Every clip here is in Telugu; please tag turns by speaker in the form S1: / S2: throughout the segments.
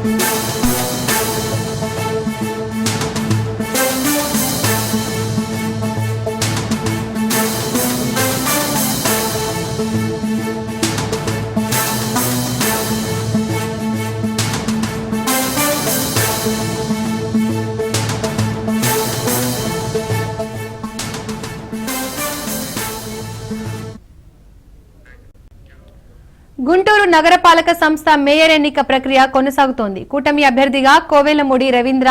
S1: Thank you. గుంటూరు నగరపాలక సంస్థ మేయర్ ఎన్నిక ప్రక్రియ కొనసాగుతోంది. కూటమి అభ్యర్థిగా కోవెలమూడి రవీంద్ర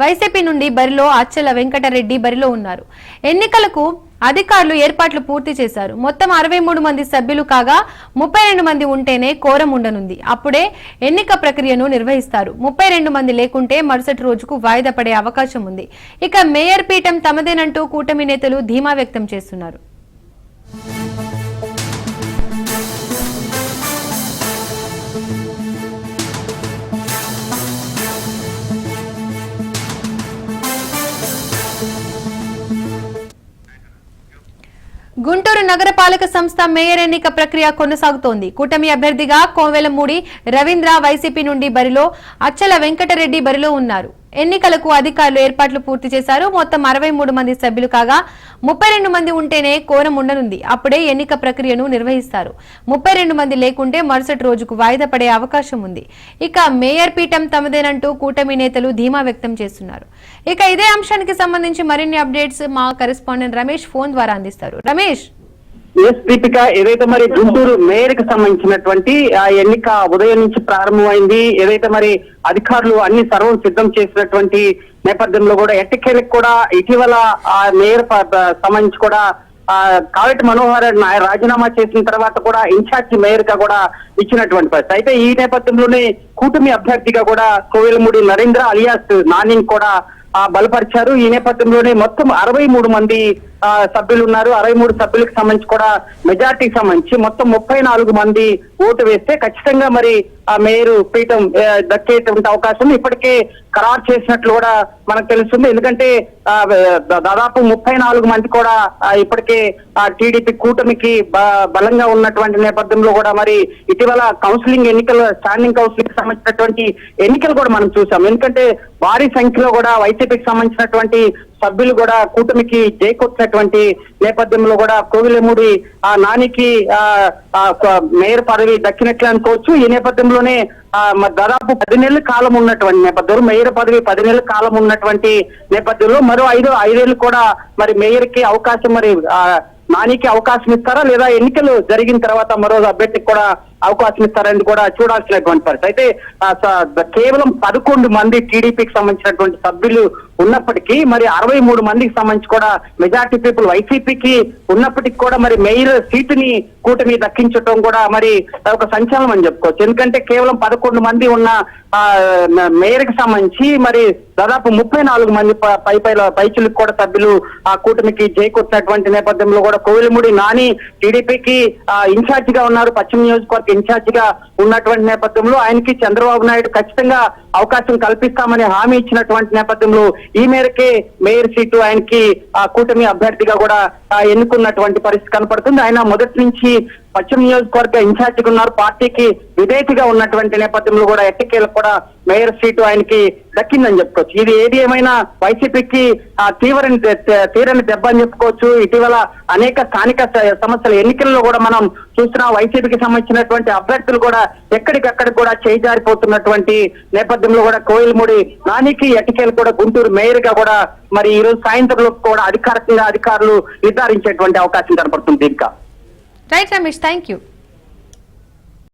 S1: వైసీపీ నుండి బరిలో అచ్చల వెంకటరెడ్డి బరిలో ఉన్నారు. ఎన్నికలకు అధికారులు ఏర్పాట్లు పూర్తి చేశారు. మొత్తం అరవై మూడు మంది సభ్యులు కాగా ముప్పై రెండు మంది ఉంటేనే కోరం ఉండనుంది. అప్పుడే ఎన్నిక ప్రక్రియను నిర్వహిస్తారు. ముప్పై రెండు మంది లేకుంటే మరుసటి రోజుకు వాయిదా పడే అవకాశం ఉంది. ఇక మేయర్ పీఠం తమదేనంటూ కూటమి నేతలు ధీమా వ్యక్తం చేస్తున్నారు. గుంటూరు నగరపాలక సంస్థ మేయర్ ఎన్నిక ప్రక్రియ కొనసాగుతోంది. కూటమి అభ్యర్థిగా కోవెలమూడి రవీంద్ర వైసీపీ నుండి బరిలో అచ్చల వెంకటరెడ్డి బరిలో ఉన్నారు. ఎన్నికలకు అధికారులు ఏర్పాట్లు పూర్తి చేశారు. మొత్తం అరవై మూడు మంది సభ్యులు కాగా ముప్పై రెండు మంది ఉంటేనే కోరం ఉండనుంది. అప్పుడే ఎన్నిక ప్రక్రియను నిర్వహిస్తారు. ముప్పై రెండు మంది లేకుంటే మరుసటి రోజుకు వాయిదా పడే అవకాశం ఉంది. ఇక మేయర్ పీఠం తమదేనంటూ కూటమి నేతలు ధీమా వ్యక్తం చేస్తున్నారు. ఇక ఇదే అంశానికి సంబంధించి మరిన్ని అప్డేట్స్ మా కరెస్పాండెంట్ రమేష్ ఫోన్ ద్వారా అందిస్తారు. రమేష్!
S2: ఎస్ దీపిక ఏదైతే మరి గుంటూరు మేయర్కి సంబంధించినటువంటి ఆ ఎన్నిక ఉదయం నుంచి ప్రారంభమైంది ఏదైతే మరి అధికారులు అన్ని సర్వం సిద్ధం చేసినటువంటి నేపథ్యంలో కూడా ఎట్టకేలకు కూడా ఇటీవల ఆ మేయర్ సంబంధించి కూడా ఆ కావటి మనోహర్ నాయ- రాజీనామా చేసిన తర్వాత కూడా ఇన్ఛార్జ్ మేయర్గా కూడా ఇచ్చినటువంటి పరిస్థితి. అయితే ఈ నేపథ్యంలోనే కూటమి అభ్యర్థిగా కూడా కోవెలమూడి నరేంద్ర అలియాస్ నాని కూడా ఆ బలపరిచారు. ఈ నేపథ్యంలోనే మొత్తం అరవై మూడు మంది సభ్యులు ఉన్నారు. అరవై మూడు సభ్యులకు సంబంధించి కూడా మెజార్టీకి సంబంధించి మొత్తం ముప్పై నాలుగు మంది ఓటు వేస్తే ఖచ్చితంగా మరి ఆ మేయర్ పీఠం దక్కేటువంటి అవకాశం ఇప్పటికే ఖరారు చేసినట్లు కూడా మనకు తెలుస్తుంది. ఎందుకంటే దాదాపు ముప్పై నాలుగు మంది కూడా ఇప్పటికే ఆ టీడీపీ కూటమికి బలంగా ఉన్నటువంటి నేపథ్యంలో కూడా మరి ఇటీవల కౌన్సిలింగ్ ఎన్నికల స్టాండింగ్ కౌన్సిలింగ్ సంబంధించినటువంటి ఎన్నికలు కూడా మనం చూసాం. ఎందుకంటే భారీ సంఖ్యలో కూడా వైసీపీకి సంబంధించినటువంటి సభ్యులు కూడా కూటమికి జైకొచ్చినటువంటి నేపథ్యంలో కూడా కోవిలమూడి ఆ నానికి మేయర్ పదవి దక్కినట్లు అనుకోవచ్చు. ఈ నేపథ్యంలోనే దాదాపు పది నెలల కాలం ఉన్నటువంటి నేపథ్యంలో మేయర్ పదవి పది నెలల కాలం ఉన్నటువంటి నేపథ్యంలో మరో ఐదు ఐదేళ్ళు కూడా మరి మేయర్కి అవకాశం మరి నానికి అవకాశం ఇస్తారా? లేదా ఎన్నికలు జరిగిన తర్వాత మరో అభ్యర్థికి కూడా అవకాశం ఇస్తారని కూడా చూడాల్సినటువంటి పరిస్థితి. అయితే కేవలం పదకొండు మంది టీడీపీకి సంబంధించినటువంటి సభ్యులు ఉన్నప్పటికీ మరి అరవై మూడు మందికి సంబంధించి కూడా మెజార్టీ పీపుల్ వైసీపీకి ఉన్నప్పటికీ కూడా మరి మేయర్ సీటుని కూటమి దక్కించడం కూడా మరి ఒక సంచలనం అని చెప్పుకోవచ్చు. ఎందుకంటే కేవలం పదకొండు మంది ఉన్న ఆ, సంబంధించి మరి దాదాపు ముప్పై నాలుగు మంది పై పై పైచులకు కూడా సభ్యులు ఆ కూటమికి జైకొచ్చినటువంటి నేపథ్యంలో కూడా కోవిలమూడి నాని టీడీపీకి ఇన్ఛార్జ్గా ఉన్నారు. పశ్చిమ నియోజకవర్గ ఇన్ఛార్జ్గా ఉన్నటువంటి నేపథ్యంలో ఆయనకి చంద్రబాబు నాయుడు ఖచ్చితంగా అవకాశం కల్పిస్తామని హామీ ఇచ్చినటువంటి నేపథ్యంలో ఈ మేరకే మేయర్ సీటు ఆయనకి ఆ కూటమి అభ్యర్థిగా కూడా ఎన్నుకున్నటువంటి పరిస్థితి కనపడుతుంది. ఆయన మొదటి నుంచి పశ్చిమ నియోజకవర్గ ఇన్ఛార్జిగా ఉన్నారు. పార్టీకి విధేయతగా ఉన్నటువంటి నేపథ్యంలో కూడా ఎట్టకేలకు కూడా మేయర్ సీటు ఆయనకి దక్కిందని చెప్పుకోవచ్చు. ఇది ఏది ఏమైనా వైసీపీకి ఆ తీవ్రని తీరని దెబ్బ అని చెప్పుకోవచ్చు. ఇటీవల అనేక స్థానిక సమస్యల ఎన్నికల్లో కూడా మనం చూస్తున్నాం వైసీపీకి సంబంధించినటువంటి అభ్యర్థులు కూడా ఎక్కడికక్కడ కూడా చేజారిపోతున్నటువంటి నేపథ్యంలో కూడా కోయిలమూడి నానికి ఎట్టకేలు కూడా గుంటూరు మేయర్గా కూడా మరి ఈ రోజు సాయంత్రంలో కూడా అధికారికంగా అధికారులు నిర్ధారించేటువంటి అవకాశం కనపడుతుంది. ఇంకా
S1: Right, Ramesh, thank you.